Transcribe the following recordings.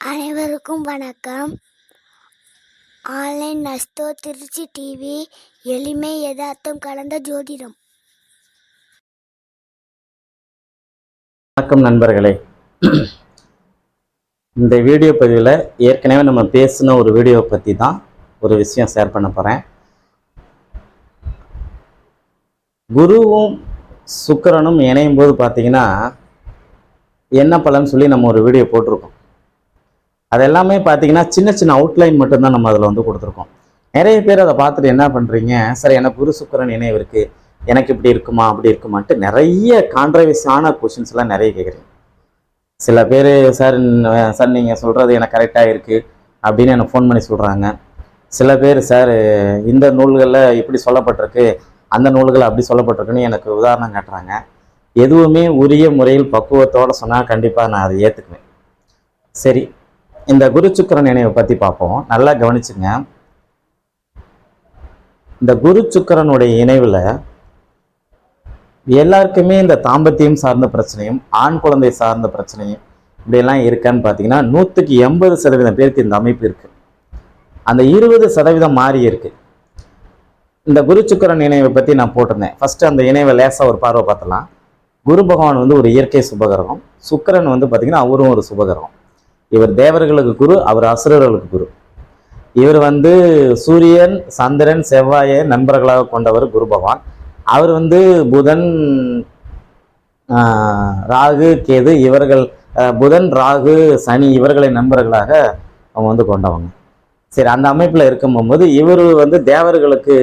அனைவருக்கும் வணக்கம். Online நஸ்தோ Trichy TV எளிமை யதார்த்தம் கலந்த ஜோதிடம். வணக்கம் நண்பர்களே. இந்த வீடியோ பதிவில் ஏற்கனவே நம்ம பேசின ஒரு வீடியோ பற்றி தான் ஒரு விஷயம் ஷேர் பண்ண போகிறேன் குருவும் சுக்கரனும் இணையும் போது பார்த்தீங்கன்னா என்ன பலன்னு சொல்லி நம்ம ஒரு வீடியோ போட்டிருக்கோம். அது எல்லாமே பார்த்தீங்கன்னா சின்ன சின்ன அவுட்லைன் மட்டும்தான் நம்ம அதில் வந்து கொடுத்துருக்கோம். நிறைய பேர் அதை பார்த்துட்டு என்ன பண்ணுறீங்க சார் எனக்கு குரு சுக்கரன் நினைவு இருக்குது எனக்கு இப்படி இருக்குமா? அப்படி இருக்குமான்ட்டு நிறைய கான்ட்ரவர்ஸியான கொஷின்ஸ் எல்லாம் நிறைய கேட்குறீங்க சில பேர் சார் சார் நீங்கள் சொல்கிறது எனக்கு கரெக்டாக இருக்குது அப்படின்னு எனக்கு ஃபோன் பண்ணி சொல்கிறாங்க சில பேர் சார் இந்த நூல்களில் இப்படி சொல்லப்பட்டிருக்கு. அந்த நூல்கள் அப்படி சொல்லப்பட்டிருக்குன்னு எனக்கு உதாரணம் காட்டுறாங்க. எதுவுமே உரிய முறையில் பக்குவத்தோடு சொன்னால் கண்டிப்பாக நான் அதை ஏற்றுக்குவேன் சரி இந்த குரு சுக்கிரன் நினைவை பற்றி பார்ப்போம். நல்லா கவனிச்சுங்க. இந்த குரு சுக்கிரனுடைய இணைவில் எல்லாருக்குமே இந்த தாம்பத்தியம் சார்ந்த பிரச்சனையும் ஆண் குழந்தை சார்ந்த பிரச்சனையும் இப்படியெல்லாம் இருக்கான்னு பார்த்தீங்கன்னா நூற்றுக்கு எண்பது சதவீதம் பேருக்கு இந்த அமைப்பு இருக்கு. அந்த இருபது சதவீதம் மாறி இருக்கு. இந்த குரு சுக்கிரன் இணைவை பற்றி நான் போட்டிருந்தேன். ஃபர்ஸ்ட் அந்த இணைவை லேசாக ஒரு பார்வை பார்த்தலாம் குரு பகவான் வந்து ஒரு இயற்கை சுபகிரகம். சுக்கிரன் வந்து பார்த்தீங்கன்னா அவரும் ஒரு சுபகிரகம். இவர் தேவர்களுக்கு குரு அவர் அசுரர்களுக்கு குரு. இவர் வந்து சூரியன் சந்திரன் செவ்வாயை நண்பர்களாக கொண்டவர் குரு பகவான். அவர் வந்து புதன் ராகு கேது இவர்கள் புதன் ராகு சனி இவர்களை நண்பர்களாக அவங்க வந்து கொண்டவங்க. சரி அந்த அமைப்பில் இருக்கும்போது இவர் வந்து தேவர்களுக்கு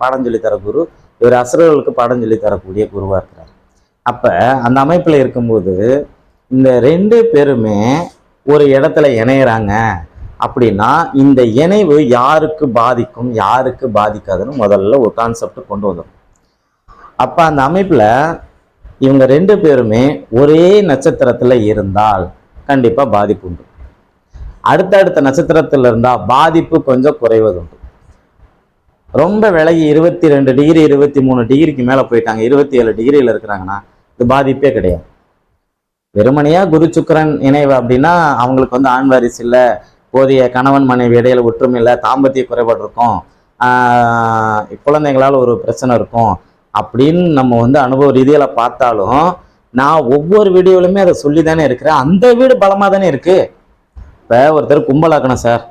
பாடம் சொல்லித் தர குரு இவர் அசுரர்களுக்கு பாடம் சொல்லி தரக்கூடிய குருவாக இருக்கிறார். அப்போ அந்த அமைப்பில் இருக்கும்போது இந்த ரெண்டு பேருமே ஒரு இடத்துல இணையிறாங்க அப்படின்னா இந்த இணைவு யாருக்கு பாதிக்கும் யாருக்கு பாதிக்காதுன்னு முதல்ல ஒரு கான்செப்ட் கொண்டு வந்துடும் அப்போ அந்த அமைப்பில் இவங்க ரெண்டு பேருமே ஒரே நட்சத்திரத்தில் இருந்தால் கண்டிப்பாக பாதிப்பு உண்டு. அடுத்தடுத்த நட்சத்திரத்தில் இருந்தால் பாதிப்பு கொஞ்சம் குறைவதுண்டு ரொம்ப விலகி இருபத்தி ரெண்டு டிகிரி இருபத்தி மூணு டிகிரிக்கு மேலே போயிட்டாங்க இருபத்தி ஏழு டிகிரியில் இருக்கிறாங்கன்னா இது பாதிப்பே கிடையாது. வெறுமனையா குரு சுக்கரன் இணைவு அப்படின்னா அவங்களுக்கு வந்து ஆண் வாரிசு இல்லை போதிய கணவன் மனைவி இடையில ஒற்றுமை இல்லை தாம்பத்திய குறைபாடு இருக்கும். குழந்தைங்களால் ஒரு பிரச்சனை இருக்கும். அப்படின்னு நம்ம வந்து அனுபவ ரீதியில் பார்த்தாலும் நான் ஒவ்வொரு வீடியோலையுமே அதை சொல்லி தானே இருக்கிறேன். அந்த வீடு பலமாக தானே இருக்குது இப்போ ஒருத்தர் கும்பலாக்கணும் சார்.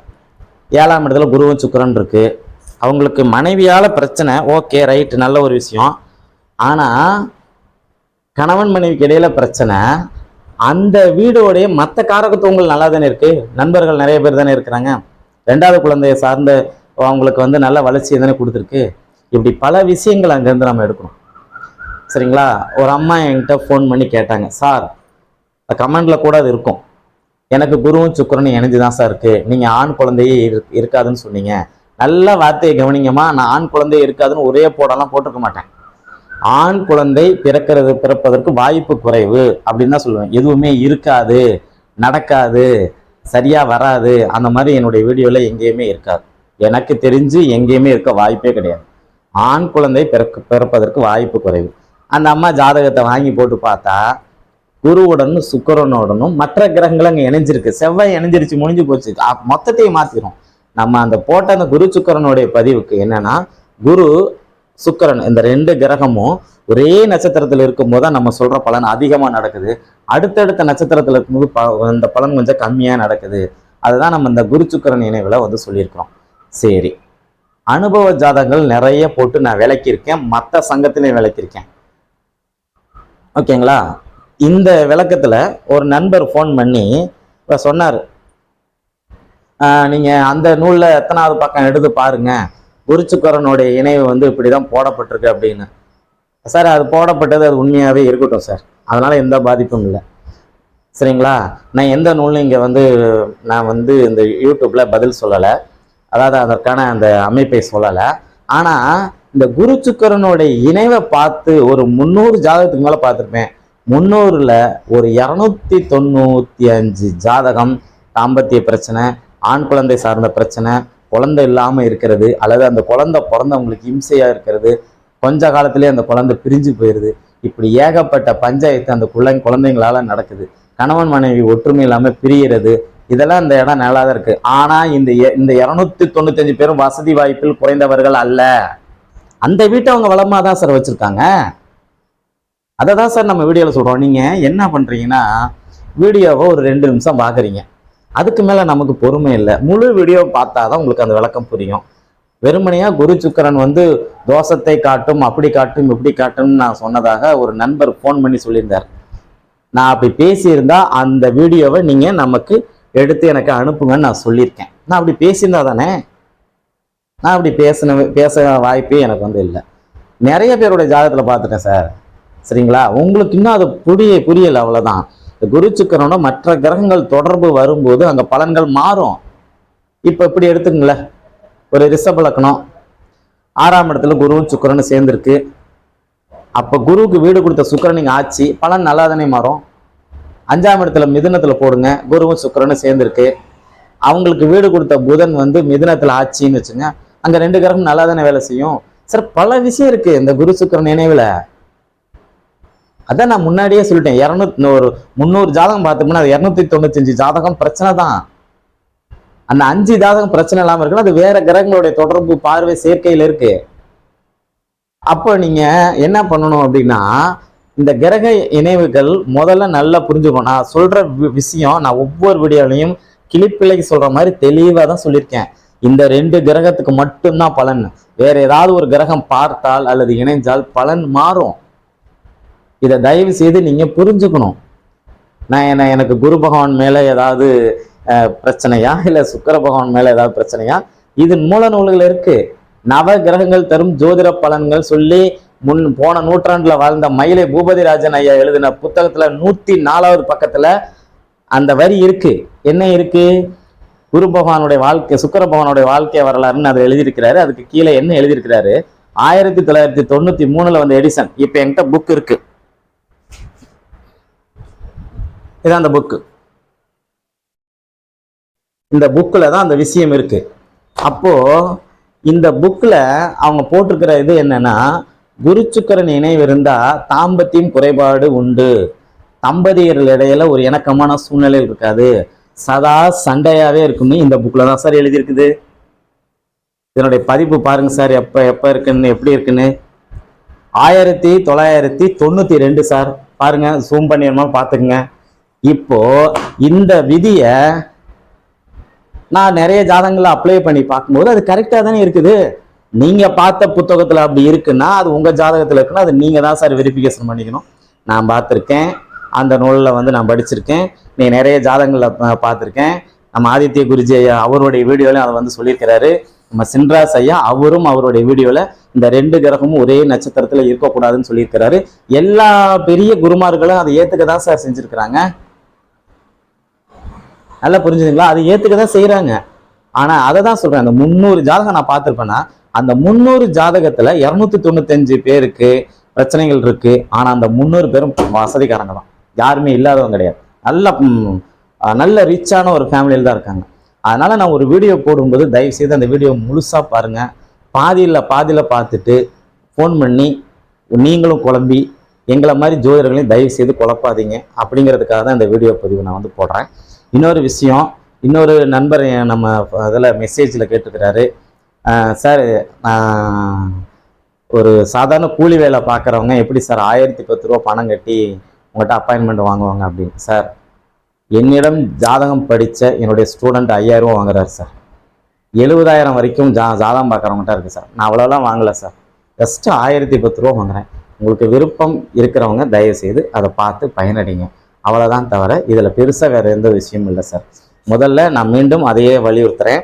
ஏழாம் இடத்துல குருவும் சுக்கரன் இருக்குது அவங்களுக்கு மனைவியால் பிரச்சனை ஓகே ரைட்டு நல்ல ஒரு விஷயம். ஆனால் கணவன் மனைவிக்கு இடையில பிரச்சனை அந்த வீடோடைய மற்ற காரகத்துவங்கள் நல்லா தானே இருக்கு? நண்பர்கள் நிறைய பேர் தானே இருக்கிறாங்க. ரெண்டாவது குழந்தைய சார்ந்த அவங்களுக்கு வந்து நல்ல வளர்ச்சியை தானே கொடுத்துருக்கு. இப்படி பல விஷயங்கள் அங்கேருந்து நம்ம எடுக்கணும். சரிங்களா? ஒரு அம்மா என்கிட்ட ஃபோன் பண்ணி கேட்டாங்க சார் கமெண்டில் கூட அது இருக்கும். எனக்கு குருவும் சுக்கரனும் இணைஞ்சு தான் சார் இருக்குது நீங்கள் ஆண் குழந்தையே இருக்காதுன்னு சொன்னீங்க. நல்ல வார்த்தையை கவனிங்கம்மா. நான் ஆண் குழந்தையே இருக்காதுன்னு ஒரே போடலாம் போட்டிருக்க மாட்டேன். ஆண் குழந்தை பிறக்கிறது பிறப்பதற்கு வாய்ப்பு குறைவு அப்படின்னு தான் சொல்லுவேன். எதுவுமே இருக்காது நடக்காது சரியாக வராது. அந்த மாதிரி என்னுடைய வீடியோவில் எங்கேயுமே இருக்காது. எனக்கு தெரிஞ்சு எங்கேயுமே இருக்க வாய்ப்பே கிடையாது. ஆண் குழந்தை பிறக்க பிறப்பதற்கு வாய்ப்பு குறைவு. அந்த அம்மா ஜாதகத்தை வாங்கி போட்டு பார்த்தா குருவுடனும் சுக்கிரனுடனும் மற்ற கிரகங்கள் அங்கே இணைஞ்சிருக்கு. செவ்வாய் இணைஞ்சிருச்சு முடிஞ்சு போச்சு. மொத்தத்தையும் மாற்றிடும் நம்ம அந்த போட்ட அந்த குரு சுக்கிரனுடைய பதிவுக்கு என்னன்னா குரு சுக்கிரன் இந்த ரெண்டு கிரகமும் ஒரே நட்சத்திரத்தில் இருக்கும்போது தான் நம்ம சொல்கிற பலன் அதிகமாக நடக்குது. அடுத்தடுத்த நட்சத்திரத்தில் இருக்கும்போது ப இந்த பலன் கொஞ்சம் கம்மியாக நடக்குது. அதுதான் நம்ம இந்த குரு சுக்கிரன் இணைவில் வந்து சொல்லியிருக்கிறோம். சரி. அனுபவ ஜாதகங்கள் நிறைய போட்டு நான் விளக்கியிருக்கேன். மற்ற சங்கத்திலையும் விளக்கியிருக்கேன். ஓகேங்களா? இந்த விளக்கத்தில் ஒரு நண்பர் ஃபோன் பண்ணி இப்போ சொன்னார். நீங்கள் அந்த நூலில் எத்தனாவது பக்கம் எடுத்து பாருங்கள் குருச்சுக்கரனுடைய இணைவு வந்து இப்படி தான் போடப்பட்டிருக்கு அப்படின்னு. சார் அது போடப்பட்டது அது உண்மையாகவே இருக்கட்டும் சார். அதனால் எந்த பாதிப்பும் இல்லை. சரிங்களா? நான் எந்த நூலும் இங்கே வந்து நான் வந்து இந்த யூடியூப்பில் பதில் சொல்லலை. அதாவது அதற்கான அந்த அமைப்பை சொல்லலை. ஆனால் இந்த குரு சுக்கரனுடைய இணைவை பார்த்து ஒரு முந்நூறு ஜாதகத்துக்கு மேலே பார்த்துருப்பேன். முந்நூறில் ஒரு இரநூத்தி தொண்ணூற்றி அஞ்சு ஜாதகம் தாம்பத்திய பிரச்சனை ஆண் குழந்தை சார்ந்த பிரச்சனை குழந்தை இல்லாமல் இருக்கிறது அல்லது அந்த குழந்தை பிறந்தவங்களுக்கு இம்சையாக இருக்கிறது கொஞ்ச காலத்திலே அந்த குழந்தை பிரிஞ்சு போயிடுது இப்படி ஏகப்பட்ட பஞ்சாயத்து அந்த குழந்தை குழந்தைங்களால நடக்குது. கணவன் மனைவி ஒற்றுமை இல்லாமல் பிரியிறது இதெல்லாம் இந்த இடம் நல்லா தான் இருக்குது ஆனால் இந்த எ- இந்த இரநூத்தி தொண்ணூத்தஞ்சு பேரும் வசதி வாய்ப்பில் குறைந்தவர்கள் அல்ல. அந்த வீட்டை அவங்க வளமாக தான் சார் வச்சுருக்காங்க. அதை தான் சார் நம்ம வீடியோவில் சொல்கிறோம் நீங்கள் என்ன பண்ணுறீங்கன்னா வீடியோவை ஒரு ரெண்டு நிமிஷம் பார்க்குறீங்க அதுக்கு மேலே நமக்கு பொறுமை இல்லை. முழு வீடியோ பார்த்தா தான் உங்களுக்கு அந்த விளக்கம் புரியும். வெறுமனையாக குரு சுக்கரன் வந்து தோஷத்தை காட்டும் அப்படி காட்டும் இப்படி காட்டும்னு நான் சொன்னதாக ஒரு நண்பர் ஃபோன் பண்ணி சொல்லியிருந்தார். நான் அப்படி பேசியிருந்தா அந்த வீடியோவை நீங்கள் நமக்கு எடுத்து எனக்கு அனுப்புங்கன்னு நான் சொல்லியிருக்கேன். நான் அப்படி பேசியிருந்தா தானே? நான் அப்படி பேசின பேச வாய்ப்பே எனக்கு வந்து இல்லை. நிறைய பேருடைய ஜாதகத்தில் பார்த்துட்டேன் சார். சரிங்களா? உங்களுக்கு இன்னும் அது புரிய புரியலை அவ்வளோதான் இந்த குரு சுக்கரனோட மற்ற கிரகங்கள் தொடர்பு வரும்போது அங்க பலன்கள் மாறும். இப்போ இப்படி எடுத்துக்கங்களேன்? ஒரு ரிஷப லக்னம். ஆறாம் இடத்துல குருவும் சுக்கிரனும் சேர்ந்துருக்கு. அப்போ குருவுக்கு வீடு கொடுத்த சுக்கிரன் நீங்க ஆச்சு பலன் நல்லா தானே மாறும். அஞ்சாம் இடத்துல மிதுனத்தில் போடுங்க குருவும் சுக்கிரனும் சேர்ந்துருக்கு. அவங்களுக்கு வீடு கொடுத்த புதன் வந்து மிதுனத்துல ஆச்சின்னு வச்சுங்க. அங்க ரெண்டு கிரகம் நல்லா தானே வேலை செய்யும். சார் பல விஷயம் இருக்கு. இந்த குரு சுக்கரன் நினைவுல. அதான் நான் முன்னாடியே சொல்லிட்டேன் இரநூத்தி ஒரு முந்நூறு ஜாதகம் பார்த்தோம்னா அது இரநூத்தி தொண்ணூத்தஞ்சு ஜாதகம் பிரச்சனை தான். அந்த அஞ்சு ஜாதகம் பிரச்சனை இல்லாமல் இருக்குன்னா அது வேற கிரகங்களுடைய தொடர்பு பார்வை சேர்க்கையில் இருக்கு. அப்போ நீங்க என்ன பண்ணணும் அப்படின்னா இந்த கிரக இணைவுகள் முதல்ல நல்லா புரிஞ்சுக்கணும். நான் சொல்ற வி- விஷயம் நான் ஒவ்வொரு வீடியோலையும் கிளிப்பிள்ளைக்கு சொல்ற மாதிரி தெளிவாக தான் சொல்லியிருக்கேன். இந்த ரெண்டு கிரகத்துக்கு மட்டும்தான் பலன். வேற ஏதாவது ஒரு கிரகம் பார்த்தால் அல்லது இணைஞ்சால் பலன் மாறும். இதை தயவு செய்து நீங்கள் புரிஞ்சுக்கணும். நான் என்ன எனக்கு குரு பகவான் மேலே ஏதாவது பிரச்சனையா? இல்லை சுக்கர பகவான் மேலே ஏதாவது பிரச்சனையா? இது மூல நூல்கள் இருக்குது நவ கிரகங்கள் தரும் ஜோதிட பலன்கள் சொல்லி முன் போன நூற்றாண்டுல வாழ்ந்த மயிலை பூபதிராஜன் ஐயா எழுதின புத்தகத்துல நூத்தி நாலாவது பக்கத்துல அந்த வரி இருக்கு. என்ன இருக்கு? குரு பகவானுடைய வாழ்க்கை சுக்கர பகவானுடைய வாழ்க்கை வரலாறுன்னு அதை எழுதியிருக்கிறாரு. அதுக்கு கீழே என்ன எழுதியிருக்கிறாரு? ஆயிரத்தி தொள்ளாயிரத்தி தொண்ணூத்தி மூணுல வந்த எடிசன். இப்ப என்கிட்ட புக் இருக்கு. இதான் அந்த புக்கு இந்த புக்கில் தான் அந்த விஷயம் இருக்குது அப்போது இந்த புக்கில் அவங்க போட்டிருக்கிற இது என்னென்னா குருச்சுக்கரன் இணைவு இருந்தால் தாம்பத்தியம் குறைபாடு உண்டு. தம்பதியர்கள் இடையில ஒரு இணக்கமான சூழ்நிலை இருக்காது. சதா சண்டையாகவே இருக்குன்னு இந்த புக்கில் தான் சார் எழுதியிருக்குது. இதனுடைய பதிப்பு பாருங்க சார் எப்போ எப்போ இருக்குன்னு எப்படி இருக்குன்னு. ஆயிரத்தி தொள்ளாயிரத்தி தொண்ணூற்றி ரெண்டு சார் பாருங்கள் ஜூம் பண்ணிடுமா பார்த்துக்குங்க. இப்போ இந்த விதியை நான் நிறைய ஜாதகங்களை அப்ளை பண்ணி பார்க்கும்போது அது கரெக்டாக தானே இருக்குது. நீங்கள் பார்த்த புத்தகத்தில் அப்படி இருக்குன்னா அது உங்கள் ஜாதகத்தில் இருக்குன்னா அது நீங்கள் தான் சார் வெரிஃபிகேஷன் பண்ணிக்கணும். நான் பார்த்துருக்கேன். அந்த நூலில் வந்து நான் படிச்சிருக்கேன். நீ நிறைய ஜாதகங்களில் பார்த்துருக்கேன். நம்ம ஆதித்ய குருஜி ஐயா அவருடைய வீடியோலையும் அதை வந்து சொல்லியிருக்கிறாரு. நம்ம சின்ராஸ் ஐயா அவரும் அவருடைய வீடியோவில் இந்த ரெண்டு கிரகமும் ஒரே நட்சத்திரத்தில் இருக்கக்கூடாதுன்னு சொல்லியிருக்கிறாரு. எல்லா பெரிய குருமார்களும் அதை ஏற்றுக்க தான் சார் செஞ்சுருக்கிறாங்க. நல்லா புரிஞ்சுதுங்களா? அதை ஏற்றுக்க தான் செய்கிறாங்க ஆனால் அதை தான் சொல்கிறேன் அந்த முந்நூறு ஜாதகம் நான் பார்த்துருப்பேன்னா அந்த முந்நூறு ஜாதகத்தில் இரநூத்தி தொண்ணூத்தஞ்சு பேருக்கு பிரச்சனைகள் இருக்குது ஆனால் அந்த முந்நூறு பேரும் வசதிக்காரங்க தான். யாருமே இல்லாதவங்க கிடையாது. நல்ல நல்ல ரிச்சான ஒரு ஃபேமிலியில் தான் இருக்காங்க. அதனால் நான் ஒரு வீடியோ போடும்போது தயவு செய்து அந்த வீடியோ முழுசாக பாருங்கள் பாதியில் பாதியில் பார்த்துட்டு ஃபோன் பண்ணி நீங்களும் குழம்பி எங்களை மாதிரி ஜோதிடர்களையும் தயவு செய்து குழப்பாதீங்க. அப்படிங்கிறதுக்காக தான் இந்த வீடியோ பதிவு நான் வந்து போடுறேன். இன்னொரு விஷயம் இன்னொரு நண்பர் என் நம்ம அதில் மெசேஜில் கேட்டுக்கிறாரு. சார் நான் ஒரு சாதாரண கூலி வேலை பார்க்குறவங்க எப்படி சார் ஆயிரத்தி பத்து ரூபா பணம் கட்டி உங்கள்கிட்ட அப்பாயின்மெண்ட் வாங்குவாங்க அப்படின்னு? சார் என்னிடம் ஜாதகம் படித்த என்னுடைய ஸ்டூடெண்ட் ஐயாயிரம் வாங்குறாரு சார். எழுபதாயிரம் வரைக்கும் ஜா ஜாதகம் பார்க்குறவங்கள்ட்ட இருக்குது சார். நான் அவ்வளோலாம் வாங்கலை சார். ஜஸ்ட்டு ஆயிரத்தி பத்து ரூபா வாங்குறேன். உங்களுக்கு விருப்பம் இருக்கிறவங்க தயவு செய்து அதை பார்த்து பயனடைங்க. அவ்வளோதான் தவிர இதில் பெருசாக வேறு எந்த விஷயமும் இல்லை சார் முதல்ல நான் மீண்டும் அதையே வலியுறுத்துகிறேன்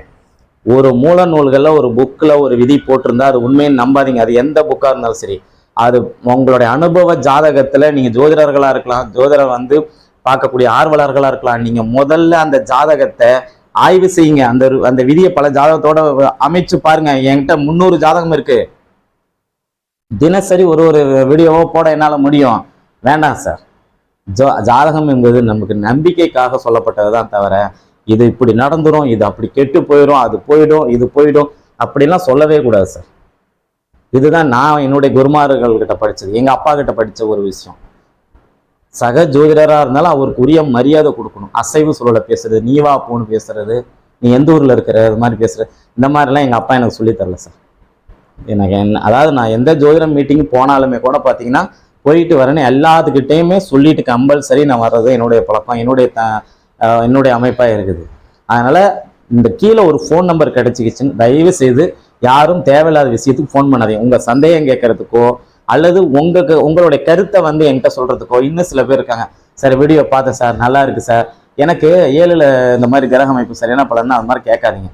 ஒரு மூல நூல்களில் ஒரு புக்கில் ஒரு விதி போட்டிருந்தா அது உண்மைன்னு நம்பாதீங்க. அது எந்த புக்காக இருந்தாலும் சரி. அது உங்களுடைய அனுபவ ஜாதகத்தில் நீங்கள் ஜோதிடர்களாக இருக்கலாம் ஜோதிடர் வந்து பார்க்கக்கூடிய ஆர்வலர்களாக இருக்கலாம். நீங்கள் முதல்ல அந்த ஜாதகத்தை ஆய்வு செய்யுங்க. அந்த அந்த விதியை பல ஜாதகத்தோட அமைச்சு பாருங்க. என்கிட்ட முந்நூறு ஜாதகம் இருக்கு. தினசரி ஒரு ஒரு வீடியோவோ போட என்னால் முடியும். வேண்டாம் சார் ஜா ஜாதகம் என்பது நமக்கு நம்பிக்கைக்காக சொல்லப்பட்டது தான் தவிர இது இப்படி நடந்துடும் இது அப்படி கெட்டு போயிடும் அது போயிடும் இது போயிடும் அப்படிலாம் சொல்லவே கூடாது சார். இதுதான் நான் என்னுடைய குருமார்கள்கிட்ட கிட்ட படிச்சது எங்க அப்பா கிட்ட படிச்ச ஒரு விஷயம். சக ஜோதிடராக இருந்தாலும் அவருக்கு உரிய மரியாதை கொடுக்கணும். அசைவு சூழலை பேசுறது நீ வா போன்னு பேசுறது நீ எந்த ஊரில் இருக்கிற? இது மாதிரி பேசுறது. இந்த மாதிரிலாம் எங்கள் அப்பா எனக்கு சொல்லித்தரல சார். எனக்கு என்ன அதாவது நான் எந்த ஜோதிடம் மீட்டிங் போனாலுமே கூட பார்த்தீங்கன்னா போயிட்டு வரேன்னு எல்லாத்துக்கிட்டேயுமே சொல்லிட்டு கம்பல்சரி நான் வர்றது என்னுடைய பழக்கம் என்னுடைய த என்னுடைய அமைப்பாக இருக்குது. அதனால் இந்த கீழே ஒரு ஃபோன் நம்பர் கிடைச்சிக்கிச்சுன்னு தயவு செய்து யாரும் தேவையில்லாத விஷயத்துக்கு ஃபோன் பண்ணாதீங்க. உங்கள் சந்தேகம் கேட்கறதுக்கோ அல்லது உங்களுக்கு உங்களுடைய கருத்தை வந்து என்கிட்ட சொல்கிறதுக்கோ இன்னும் சில பேர் இருக்காங்க. சார் வீடியோ பார்த்தேன் சார் நல்லா இருக்குது சார். எனக்கு ஏழில் இந்த மாதிரி கிரக அமைப்பு சரியான பலன்னு அது மாதிரி கேட்காதீங்க.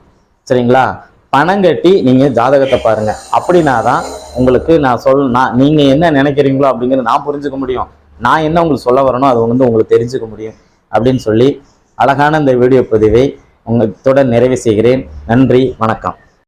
சரிங்களா? பணம் கட்டி நீங்கள் ஜாதகத்தை பாருங்கள் அப்படின்னா தான் உங்களுக்கு நான் சொல் நான் நீங்கள் என்ன நினைக்கிறீங்களோ அப்படிங்கிறத நான் புரிஞ்சுக்க முடியும். நான் என்ன உங்களுக்கு சொல்ல வரணும் அது வந்து உங்களுக்கு தெரிஞ்சுக்க முடியும் அப்படின்னு சொல்லி அழகான இந்த வீடியோ பதிவை உங்களுடன் நிறைவு செய்கிறேன். நன்றி வணக்கம்.